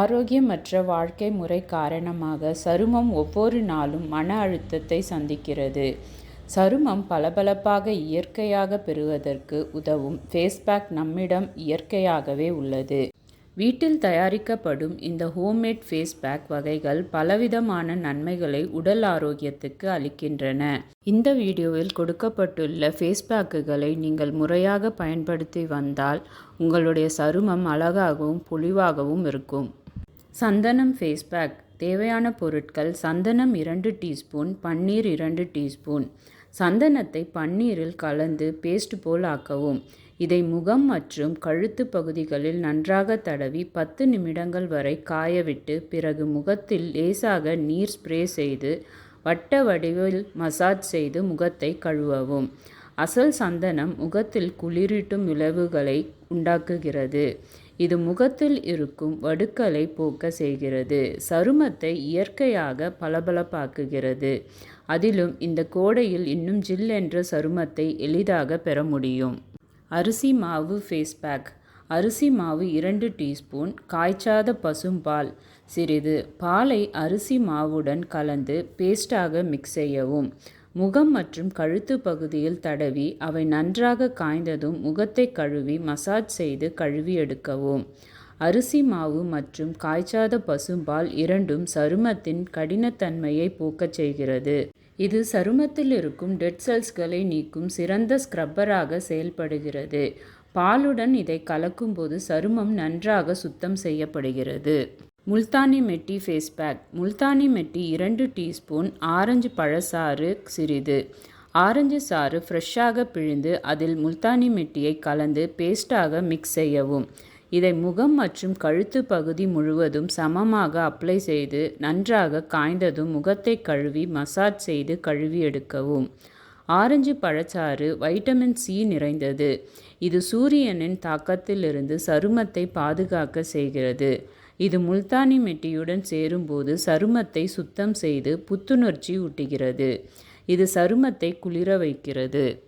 ஆரோக்கியமற்ற வாழ்க்கை முறை காரணமாக சருமம் ஒவ்வொரு நாளும் மன அழுத்தத்தை சந்திக்கிறது. சருமம் பளபளப்பாக இயற்கையாக பெறுவதற்கு உதவும் ஃபேஸ்பேக் நம்மிடம் இயற்கையாகவே உள்ளது. வீட்டில் தயாரிக்கப்படும் இந்த ஹோம்மேட் ஃபேஸ் பேக் வகைகள் பலவிதமான நன்மைகளை உடல் ஆரோக்கியத்துக்கு அளிக்கின்றன. இந்த வீடியோவில் கொடுக்கப்பட்டுள்ள ஃபேஸ் பேக்குகளை நீங்கள் முறையாக பயன்படுத்தி வந்தால் உங்களுடைய சருமம் அழகாகவும் பொலிவாகவும் இருக்கும். சந்தனம் ஃபேஸ் பேக் தேவையான பொருட்கள் சந்தனம் இரண்டு டீஸ்பூன் பன்னீர் இரண்டு டீஸ்பூன். சந்தனத்தை பன்னீரில் கலந்து பேஸ்ட் போல் ஆக்கவும். இதை முகம் மற்றும் கழுத்து பகுதிகளில் நன்றாக தடவி பத்து நிமிடங்கள் வரை காயவிட்டு பிறகு முகத்தில் லேசாக நீர் ஸ்ப்ரே செய்து வட்ட வடிவில் மசாஜ் செய்து முகத்தை கழுவவும். அசல் சந்தனம் முகத்தில் குளிரிட்டும் விளைவுகளை உண்டாக்குகிறது. இது முகத்தில் இருக்கும் வடுக்களை போக்க செய்கிறது. சருமத்தை இயற்கையாக பளபளப்பாக்குகிறது. அதிலும் இந்த கோடையில் இன்னும் ஜில்லென்ற சருமத்தை எளிதாக பெற முடியும். அரிசி மாவு ஃபேஸ் பேக் அரிசி மாவு இரண்டு டீஸ்பூன். காய்ச்சாத பசும்பால் சிறிது. பாலை அரிசி மாவுடன் கலந்து பேஸ்டாக மிக்ஸ் செய்யவும். முகம் மற்றும் கழுத்து பகுதியில் தடவி அவை நன்றாக காய்ந்ததும் முகத்தை கழுவி மசாஜ் செய்து கழுவி எடுக்கவும். அரிசி மாவு மற்றும் காய்ச்சாத பசும்பால் இரண்டும் சருமத்தின் கடினத்தன்மையை போக்கச் செய்கிறது. இது சருமத்தில் இருக்கும் டெட் செல்ஸ்களை நீக்கும் சிறந்த ஸ்க்ரப்பராக செயல்படுகிறது. பாலுடன் இதை கலக்கும்போது சருமம் நன்றாக சுத்தம் செய்யப்படுகிறது. முல்தானி மெட்டி ஃபேஸ் பேக் முல்தானி மெட்டி இரண்டு டீஸ்பூன். ஆரஞ்சு பழச்சாறு சிறிது. ஆரஞ்சு சாறு ஃப்ரெஷ்ஷாக பிழிந்து அதில் முல்தானி மெட்டியை கலந்து பேஸ்டாக மிக்ஸ் செய்யவும். இதை முகம் மற்றும் கழுத்து பகுதி முழுவதும் சமமாக அப்ளை செய்து நன்றாக காய்ந்ததும் முகத்தை கழுவி மசாஜ் செய்து கழுவி எடுக்கவும். ஆரஞ்சு பழச்சாறு வைட்டமின் சி நிறைந்தது. இது சூரியனின் தாக்கத்திலிருந்து சருமத்தை பாதுகாக்க செய்கிறது. இது முல்தானி மெட்டியுடன் சேரும்போது சருமத்தை சுத்தம் செய்து புத்துணர்ச்சி ஊட்டுகிறது. இது சருமத்தை குளிர வைக்கிறது.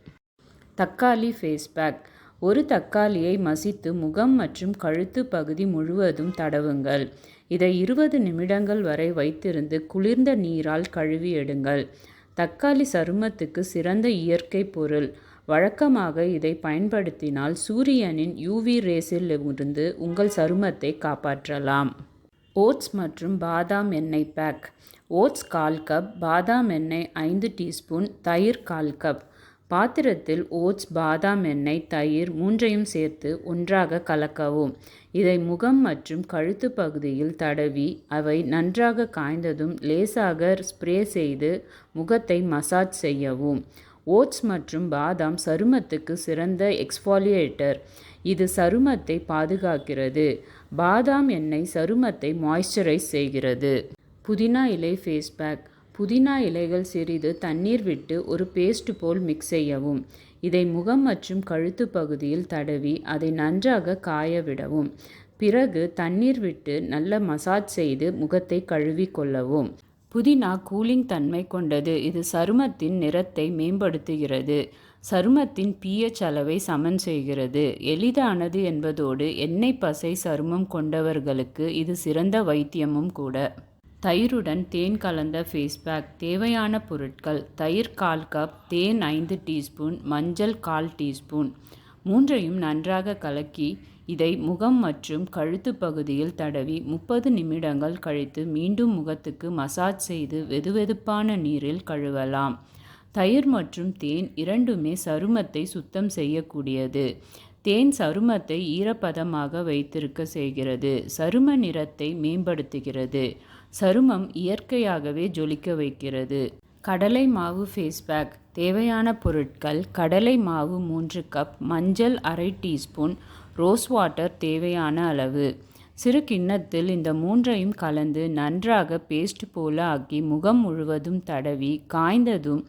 தக்காளி ஃபேஸ் பேக் ஒரு தக்காளியை மசித்து முகம் மற்றும் கழுத்து பகுதி முழுவதும் தடவுங்கள். இதை இருபது நிமிடங்கள் வரை வைத்திருந்து குளிர்ந்த நீரால் கழுவி எடுங்கள். தக்காளி சருமத்துக்கு சிறந்த இயற்கை பொருள். வழக்கமாக இதை பயன்படுத்தினால் சூரியனின் யூவி ரேஸில் ரேஸிலிருந்து உங்கள் சருமத்தை காப்பாற்றலாம். ஓட்ஸ் மற்றும் பாதாம் எண்ணெய் பேக் ஓட்ஸ் கால் கப். பாதாம் எண்ணெய் ஐந்து டீஸ்பூன். தயிர் கால் கப். பாத்திரத்தில் ஓட்ஸ் பாதாம் எண்ணெய் தயிர் மூன்றையும் சேர்த்து ஒன்றாக கலக்கவும். இதை முகம் மற்றும் கழுத்து பகுதியில் தடவி அவை நன்றாக காய்ந்ததும் லேசாக ஸ்ப்ரே செய்து முகத்தை மசாஜ் செய்யவும். ஓட்ஸ் மற்றும் பாதாம் சருமத்துக்கு சிறந்த எக்ஸ்பாலியேட்டர். இது சருமத்தை பாதுகாக்கிறது. பாதாம் எண்ணெய் சருமத்தை மாய்ஸ்சரைஸ் செய்கிறது. புதினா இலை ஃபேஸ் பேக் புதினா இலைகள் சிறிது தண்ணீர் விட்டு ஒரு பேஸ்ட் போல் மிக்ஸ் செய்யவும். இதை முகம் மற்றும் கழுத்து பகுதியில் தடவி அதை நன்றாக காய விடவும். பிறகு தண்ணீர் விட்டு நல்ல மசாஜ் செய்து முகத்தை கழுவிக் கொள்ளவும். புதினா கூலிங் தன்மை கொண்டது இது சருமத்தின் நிறத்தை மேம்படுத்துகிறது. சருமத்தின் பிஎச் அளவை சமன் செய்கிறது. எளிதானது என்பதோடு எண்ணெய் பசை சருமம் கொண்டவர்களுக்கு இது சிறந்த வைத்தியமும் கூட. தயிருடன் தேன் கலந்த ஃபேஸ் பேக் தேவையான பொருட்கள் தயிர் கால் கப். தேன் ஐந்து டீஸ்பூன். மஞ்சள் கால் டீஸ்பூன். மூன்றையும் நன்றாக கலக்கி இதை முகம் மற்றும் கழுத்து பகுதியில் தடவி முப்பது நிமிடங்கள் கழித்து மீண்டும் முகத்துக்கு மசாஜ் செய்து வெதுவெதுப்பான நீரில் கழுவலாம். தயிர் மற்றும் தேன் இரண்டுமே சருமத்தை சுத்தம் செய்யக்கூடியது. தேன் சருமத்தை ஈரப்பதமாக வைத்திருக்க செய்கிறது. சரும நிறத்தை மேம்படுத்துகிறது. சருமம் இயற்கையாகவே ஜொலிக்க வைக்கிறது. கடலை மாவு ஃபேஸ் பேக் தேவையான பொருட்கள் கடலை மாவு மூன்று கப். மஞ்சள் அரை டீஸ்பூன். ரோஸ் வாட்டர் தேவையான அளவு. சிறு கிண்ணத்தில் இந்த மூன்றையும் கலந்து நன்றாக பேஸ்ட் போல ஆக்கி முகம் முழுவதும் தடவி காய்ந்ததும்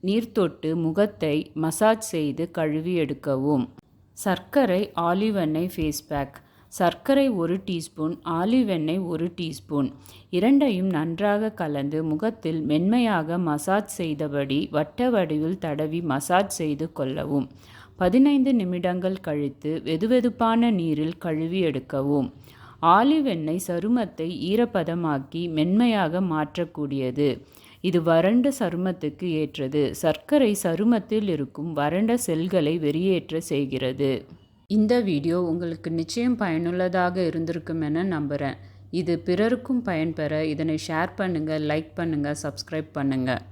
நீர் தொட்டு முகத்தை மசாஜ் செய்து கழுவி எடுக்கவும். சர்க்கரை ஆலிவ் எண்ணெய் ஃபேஸ் பேக் சர்க்கரை ஒரு டீஸ்பூன். ஆலிவ் எண்ணெய் ஒரு டீஸ்பூன். இரண்டையும் நன்றாக கலந்து முகத்தில் மென்மையாக மசாஜ் செய்தபடி வட்ட வடிவில் தடவி மசாஜ் செய்து கொள்ளவும். பதினைந்து நிமிடங்கள் கழித்து வெதுவெதுப்பான நீரில் கழுவி எடுக்கவும். ஆலிவ் எண்ணெய் சருமத்தை ஈரப்பதமாக்கி மென்மையாக மாற்றக்கூடியது. இது வறண்ட சருமத்துக்கு ஏற்றது. சர்க்கரை சருமத்தில் இருக்கும் வறண்ட செல்களை வெளியேற்ற செய்கிறது. இந்த வீடியோ உங்களுக்கு நிச்சயம் பயனுள்ளதாக இருந்திருக்கும் என நம்புகிறேன் இது பிறருக்கும் பயன்பெற இதனை ஷேர் பண்ணுங்கள் லைக் பண்ணுங்கள் சப்ஸ்கிரைப் பண்ணுங்கள்